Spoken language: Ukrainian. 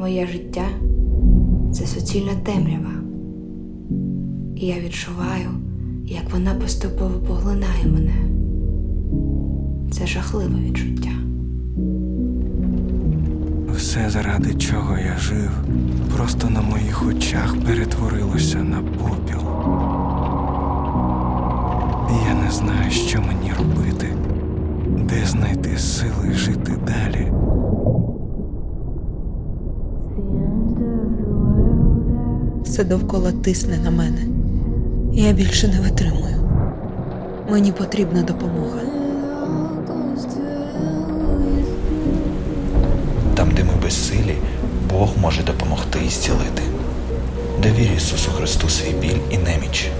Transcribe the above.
Моє життя це суцільна темрява. І я відчуваю, як вона поступово поглинає мене. Це жахливе відчуття. Все, заради чого я жив, просто на моїх очах перетворилося на попіл. Я не знаю, що мені робити, де знайти сили жити далі. Все довкола тисне на мене. Я більше не витримую. Мені потрібна допомога. Там, де ми безсилі, Бог може допомогти і зцілити. Довір Ісусу Христу свій біль і неміч,